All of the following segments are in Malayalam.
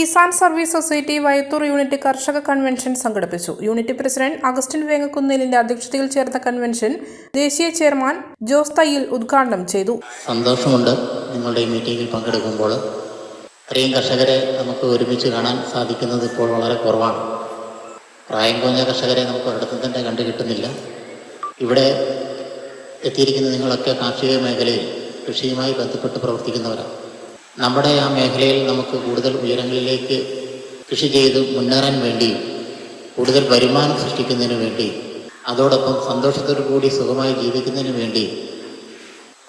Kisan service society Vayathur unit കർഷക കൺവെൻഷൻ സംഘടിപ്പിച്ചു. യൂണിറ്റ് പ്രസിഡന്റ് അഗസ്റ്റിൻ വേങ്ങക്കുന്നേലിന്റെ അധ്യക്ഷതയിൽ ചേർന്ന കൺവെൻഷൻ ദേശീയ ചെയർമാൻ ജോസ് തയ്യിൽ ഉദ്ഘാടനം ചെയ്തു. സന്തോഷമുണ്ട് നിങ്ങളുടെ ഈ മീറ്റിംഗിൽ പങ്കെടുക്കുമ്പോൾ. ഇത്രയും കർഷകരെ നമുക്ക് ഒരുമിച്ച് കാണാൻ സാധിക്കുന്നത് ഇപ്പോൾ വളരെ കുറവാണ്. പ്രായം കുറഞ്ഞ കർഷകരെ നമുക്ക് ഒരിടത്തും തന്നെ കണ്ടു കിട്ടുന്നില്ല. ഇവിടെ എത്തിയിരിക്കുന്ന നിങ്ങളൊക്കെ കാർഷിക മേഖലയിൽ കൃഷിയുമായി ബന്ധപ്പെട്ട് പ്രവർത്തിക്കുന്നവരാണ്. നമ്മുടെ ആ മേഖലയിൽ നമുക്ക് കൂടുതൽ ഉയരങ്ങളിലേക്ക് കൃഷി ചെയ്ത് മുന്നേറാൻ വേണ്ടി കൂടുതൽ വരുമാനം സൃഷ്ടിക്കുന്നതിന് വേണ്ടി അതോടൊപ്പം സന്തോഷത്തോടു കൂടി സുഖമായി ജീവിക്കുന്നതിന് വേണ്ടി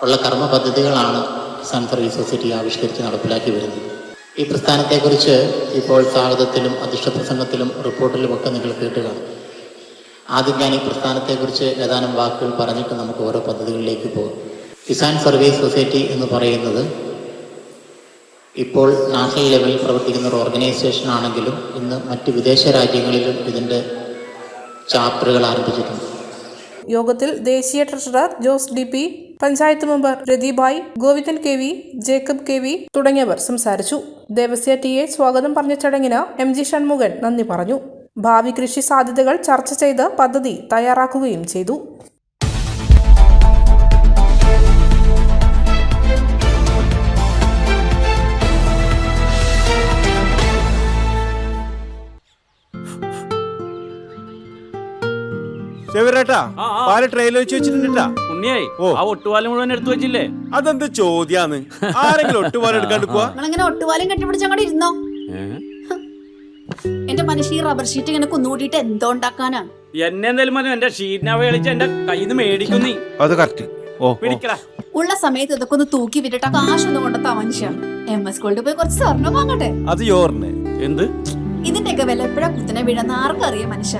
ഉള്ള കർമ്മ പദ്ധതികളാണ് കിസാൻ സർവീസ് സൊസൈറ്റി ആവിഷ്കരിച്ച് നടപ്പിലാക്കി വരുന്നത്. ഈ പ്രസ്ഥാനത്തെക്കുറിച്ച് ഇപ്പോൾ സ്വാഗതത്തിലും അധിഷ്ഠ പ്രസംഗത്തിലും റിപ്പോർട്ടിലുമൊക്കെ നിങ്ങൾ കേട്ടുക ആദ്യം ഞാൻ ഈ പ്രസ്ഥാനത്തെക്കുറിച്ച് ഏതാനും വാക്കുകൾ പറഞ്ഞിട്ട് നമുക്ക് ഓരോ പദ്ധതികളിലേക്ക് പോകും. കിസാൻ സർവീസ് സൊസൈറ്റി എന്ന് പറയുന്നത് ഇപ്പോൾ നാഷണൽ ലെവലിൽ പ്രവർത്തിക്കുന്ന ഒരു ഓർഗനൈസേഷൻ ആണെങ്കിലും ഇന്ന് മറ്റ് വിദേശ രാജ്യങ്ങളിലും ഇതിന്റെ ചാപ്റ്ററുകൾ ആരംഭിച്ചിട്ടുണ്ട്. യോഗത്തിൽ ദേശീയ treasurer Jose D P panchayat member Ratibai Govindan K V Jacob K V തുടങ്ങിയവർ സംസാരിച്ചു. ദേവസ്യ ടി എ സ്വാഗതം പറഞ്ഞ ചടങ്ങിന് എം ജി ഷൺമുഖൻ നന്ദി പറഞ്ഞു. ഭാവി കൃഷി സാധ്യതകൾ ചർച്ച ചെയ്ത് പദ്ധതി തയ്യാറാക്കുകയും ചെയ്തു. ചെവിരേട്ടാ. പാൽ ട്രെയിനിൽ വെച്ച് വെച്ചിട്ടുണ്ട് ഉണ്ണിയായി ഓ. ആ ഒട്ടുപാലം മുഴുവൻ എടുത്തു വെച്ചില്ലേ? അതെന്ത് ചോദ്യാന്ന്? ആരെങ്കിലും ഒട്ടുപാലം എടുക്കാണ്ട് നിങ്ങളിങ്ങനെ ഒട്ടുപാലും കെട്ടിപ്പിടിച്ച് അങ്ങോട്ട് ഇരുന്നോ? എന്റെ മനുഷ്യ ഈ റബ്ബർ ഷീറ്റ് ഇങ്ങനെ കുന്നുകൂട്ടിട്ട് എന്തോ ഉണ്ടാക്കാനാ? എന്നെ എന്തായാലും എന്റെ ഷീറ്റിനെ എന്റെ കയ്യിൽ നിന്ന് അത് കറക്റ്റ് ഉള്ള സമയത്ത് ഇതൊക്കെ ഒന്ന് തൂക്കി വിട്ടിട്ട് കാശൊന്നും കൊണ്ടെത്താ മനുഷ്യ. എം എസ് സ്കൂളിൽ പോയി കുറച്ച് സ്വർണം വാങ്ങട്ടെ? അത് എന്ത്? ഇതിന്റെയൊക്കെ വില എപ്പോഴാ കുത്തിനെ വീഴുന്ന ആർക്കറിയാം മനുഷ്യ.